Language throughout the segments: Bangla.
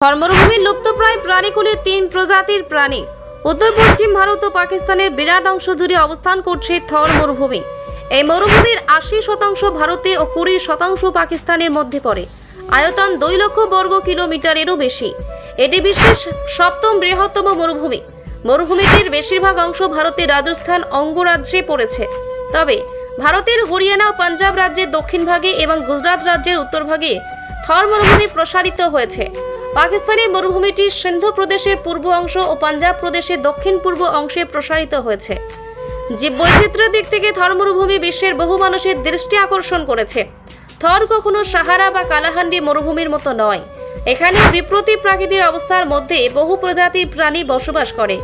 মরুভূমির লুপ্তপ্রায় প্রাণীকুলের তিন প্রজাতির প্রাণী। উত্তর, পশ্চিম ভারত ও পাকিস্তানের বিরাট অংশ জুড়ে অবস্থান করছে থর মরুভূমি এই মরুভূমির আশি শতাংশ ভারতে ও কুড়ি শতাংশ পাকিস্তানের মধ্যে পড়ে। আয়তন দুই লক্ষ বর্গ কিলোমিটারেরও বেশি। এটি বিশ্বের সপ্তম বৃহত্তম মরুভূমি। মরুভূমিটির বেশিরভাগ অংশ ভারতের রাজস্থান অঙ্গরাজ্যে পড়েছে। তবে ভারতের হরিয়ানা ও পাঞ্জাব রাজ্যের দক্ষিণ ভাগে এবং গুজরাট রাজ্যের উত্তর ভাগে থর মরুভূমি প্রসারিত হয়েছে। পাকিস্তানি মরুভূমিটি সিন্ধু প্রদেশের পূর্ব অংশ ও পাঞ্জাব প্রদেশের দক্ষিণ পূর্ব অংশে প্রসারিত হয়েছে। জীব বৈচিত্র্যের দিক থেকে থর মরুভূমি বিশ্বের বহু মানুষের দৃষ্টি আকর্ষণ করেছে। থর কখনো সাহারা বা কালাহান্ডি মরুভূমির মতো নয়। এখানে বিপ্রতি প্রাকৃতিক অবস্থার মধ্যে বহু প্রজাতির প্রাণী বসবাস করে।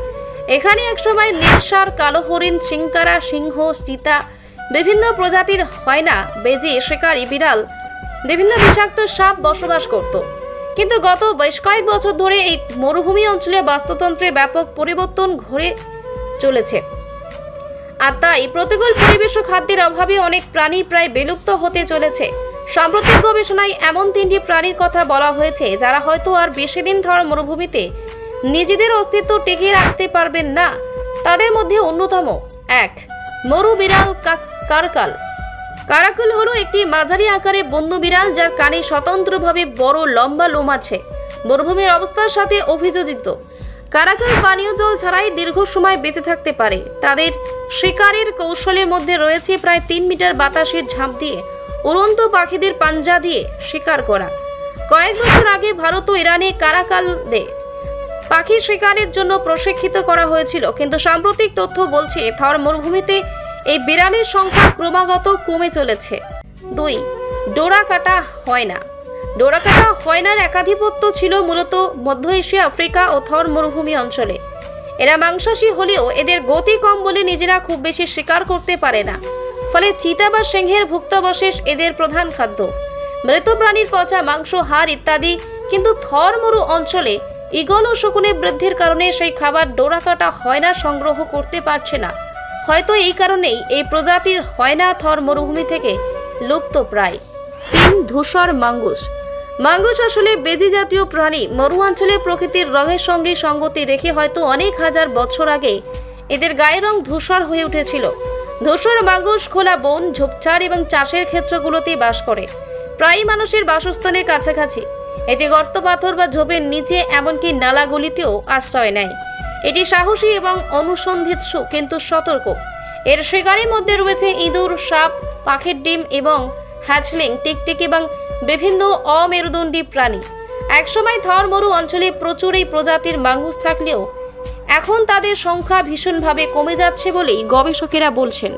এখানে একসময় নীলসার, কালো হরিণ চিংকারা সিংহ, চিতা, বিভিন্ন প্রজাতির হয়না, বেজে, শিকারী, বিড়াল, বিভিন্ন বিষাক্ত সাপ বসবাস করত। কিন্তু গত বেশ কয়েক বছর ধরে এই মরুভূমি অঞ্চলে বাস্তুতন্ত্রের ব্যাপক পরিবর্তন ঘরে চলেছে। আর তাই প্রতিকূল পরিবেশ খাদ্যের অভাবে অনেক প্রাণী প্রায় বিলুপ্ত হতে চলেছে। সাম্প্রতিক গবেষণায় এমন তিনটি প্রাণীর কথা বলা হয়েছে, যারা হয়তো আর বেশি দিন ধর মরুভূমিতে নিজেদের অস্তিত্ব টিকিয়ে রাখতে পারবেন না। তাদের মধ্যে অন্যতম এক মরু বিড়াল কারকাল। কারাকুল হলো একটি মাঝারি আকারে বন্য বিড়াল যার কানে স্বতন্ত্রভাবে বড় লম্বা লোম আছে। মরুভূমির অবস্থার সাথে অভিযোজিত। কারাকাল পানীয় জল ছাড়াই দীর্ঘ সময় বেঁচে থাকতে পারে। তাদের শিকারের কৌশলের মধ্যে রয়েছে প্রায় তিন মিটার বাতাসের ঝাঁপ দিয়ে উড়ন্ত পাখিদের পাঞ্জা দিয়ে শিকার করা। কয়েক বছর আগে ভারত ও ইরানে কারাকালদের পাখি শিকারের জন্য প্রশিক্ষিত করা হয়েছিল, কিন্তু সাম্প্রতিক তথ্য বলছে থর মরুভূমিতে এই বিড়ালের সংখ্যা ক্রমাগত কমে চলেছে। দুই, ডোরা কাটা হয় না। ডোরা কাটা হয়নার একাধিপত্য ছিল মূলত মধ্য এশিয়া, আফ্রিকা ও থর মরুভূমি অঞ্চলে। এরা মাংসাশী হলেও এদের গতি কম বলে নিজেরা খুব বেশি শিকার করতে পারে না। ফলে চিতা বা সিংহের ভুক্তবশেষ এদের প্রধান খাদ্য। মৃত প্রাণীর পচা মাংস, হাড় ইত্যাদি, কিন্তু থর মরু অঞ্চলে ইগল ও শকুনে বৃদ্ধির কারণে সেই খাবার ডোরা কাটা হয়না সংগ্রহ করতে পারছে না। হয়তো এই কারণেই এই প্রজাতির হয়না থর মরুভূমি থেকে লুপ্ত প্রায়। তিন ধূসর মাঙ্গুস। মাঙ্গুস আসলে বেজি জাতীয় প্রাণী। মরু অঞ্চলে প্রকৃতির রঙের সঙ্গে সঙ্গতি রেখে হয়তো অনেক হাজার বছর আগে এদের গায়ের রং ধূসর হয়ে উঠেছিল। ধূসর মাঙ্গুস খোলা বন, ঝোপঝাড় এবং চাষের ক্ষেত্রগুলোতে বাস করে। প্রায়ই মানুষের বাসস্থানের কাছাকাছি। এটি গর্ত পাথর বা ঝোপের নিচে এমনকি নালাগুলিতেও আশ্রয় নেয়। এটি সাহসী এবং অনুসন্ধিৎসু কিন্তু সতর্ক। এর শিকারের মধ্যে রয়েছে ইঁদুর, সাপ, পাখির ডিম এবং হ্যাচলিং, টিকটিক এবং বিভিন্ন অমেরুদণ্ডী প্রাণী। একসময় থর মরু অঞ্চলে প্রচুর এই প্রজাতির মাঙ্গুস থাকলেও এখন তাদের সংখ্যা ভীষণভাবে কমে যাচ্ছে বলেই গবেষকেরা বলছেন।